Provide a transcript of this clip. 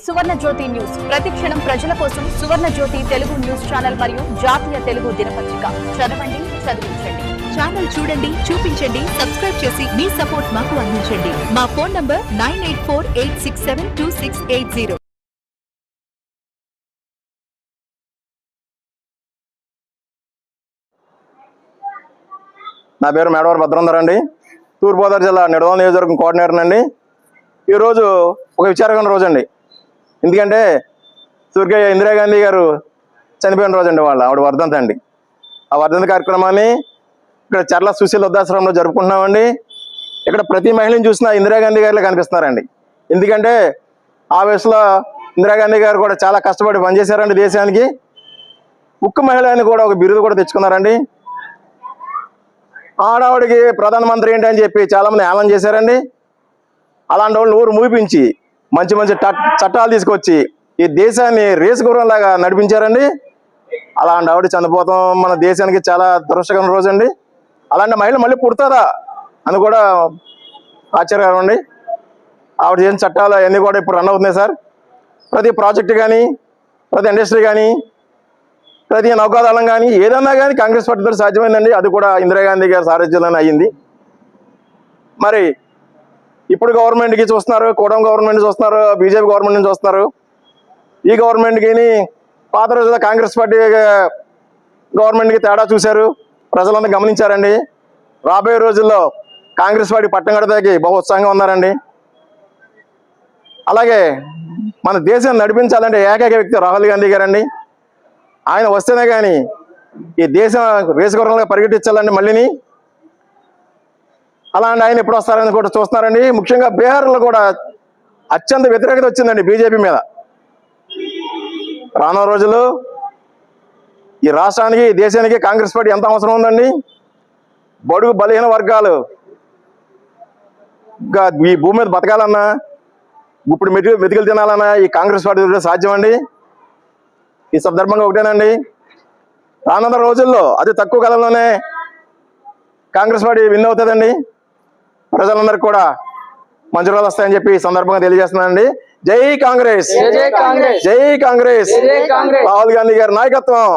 సువర్ణ జ్యోతి news ప్రతిక్షణం ప్రజల కోసం సువర్ణ జ్యోతి తెలుగు న్యూస్ ఛానల్ మరియు జాతీయ తెలుగు దినపత్రిక. చదవండి చదివించండి. ఛానల్ చూడండి చూపించండి సబ్స్క్రైబ్ చేసి మీ సపోర్ట్ మాకు అందించండి. మా phone number nine eight four eight six seven two six eight zero. నా పేరు మేడవరం భద్రంధర్ అండి. తూర్పుగోదావరి జిల్లా నిడదల నియోజకవర్గం కోఆర్డినేటర్ అండి ఈరోజు ఒక విచారకరమైన రోజు అండి ఎందుకంటే స్వర్గీయ ఇందిరాగాంధీ గారు చనిపోయిన రోజు అండి వాళ్ళ ఆవిడ వర్ధంతి అండి. ఆ వర్ధంతి కార్యక్రమాన్ని ఇక్కడ చర్ల సుశీల వృద్ధాశ్రమంలో జరుపుకుంటున్నామండి. ఇక్కడ ప్రతి మహిళని చూసినా ఇందిరాగాంధీ గారిలో కనిపిస్తున్నారండి. ఎందుకంటే ఆ వయసులో ఇందిరాగాంధీ గారు కూడా చాలా కష్టపడి పనిచేశారండి దేశానికి. ఉక్కు మహిళ అని కూడా ఒక బిరుదు కూడా తెచ్చుకున్నారండి. ఆడావిడికి ప్రధానమంత్రి ఏంటి అని చెప్పి చాలామంది హేళన చేశారండి. అలాంటి వాళ్ళు ఊరు మూపించి మంచి మంచి చట్టాలు తీసుకొచ్చి ఈ దేశాన్ని రేసు గుర్రంలాగా నడిపించారండి. అలాంటి ఆవిడ చనిపోతాం. మన దేశానికి చాలా దురదృష్టకరమైన రోజు అండి. అలాంటి మహిళ మళ్ళీ పుడతారా అని కూడా ఆశ్చర్యకరం అండి. ఆవిడ చేసిన చట్టాలు అవన్నీ కూడా ఇప్పుడు రన్ అవుతున్నాయి సార్. ప్రతి ప్రాజెక్టు కానీ ప్రతి ఇండస్ట్రీ కానీ ప్రతి నౌకాదళం కానీ ఏదన్నా కానీ కాంగ్రెస్ పార్టీతో సాధ్యమైందండి. అది కూడా ఇందిరాగాంధీ గారి సారథ్యంలోనే అయ్యింది. మరి ఇప్పుడు గవర్నమెంట్కి చూస్తున్నారు కూడం గవర్నమెంట్ చూస్తున్నారు బీజేపీ గవర్నమెంట్ నుంచి చూస్తున్నారు. ఈ గవర్నమెంట్కి పాత రోజుల్లో కాంగ్రెస్ పార్టీ గవర్నమెంట్కి తేడా చూశారు. ప్రజలందరూ గమనించారండి. రాబోయే రోజుల్లో కాంగ్రెస్ పార్టీ పట్టం కడతాకి బహు ఉత్సాహంగా ఉన్నారండి. అలాగే మన దేశం నడిపించాలంటే ఏకైక వ్యక్తి రాహుల్ గాంధీ గారండి. ఆయన వస్తేనే కానీ ఈ దేశం రేసుగుర్రంగా పరిగెట్టించాలండి మళ్ళీని. అలాంటి ఆయన ఎప్పుడు వస్తారని కూడా చూస్తున్నారండి. ముఖ్యంగా బీహార్లో కూడా అత్యంత వ్యతిరేకత వచ్చిందండి బీజేపీ మీద. రానున్న రోజులు ఈ రాష్ట్రానికి దేశానికి కాంగ్రెస్ పార్టీ ఎంత అవసరం ఉందండి? బడుగు బలహీన వర్గాలు ఇంకా ఈ భూమి మీద బతకాలన్నా ఇప్పుడు మెతుకు మెతుకులు తినాలన్నా ఈ కాంగ్రెస్ పార్టీ సాధ్యం అండి ఈ సందర్భంగా ఒకటేనండి. రానున్న రోజుల్లో అతి తక్కువ కాలంలోనే కాంగ్రెస్ పార్టీ విన్ అవుతుందండి. ప్రజలందరికీ కూడా మంచి రోజులు వస్తాయని చెప్పి ఈ సందర్భంగా తెలియజేస్తున్నానండి. జై కాంగ్రెస్. జై కాంగ్రెస్. రాహుల్ గాంధీ గారి నాయకత్వం.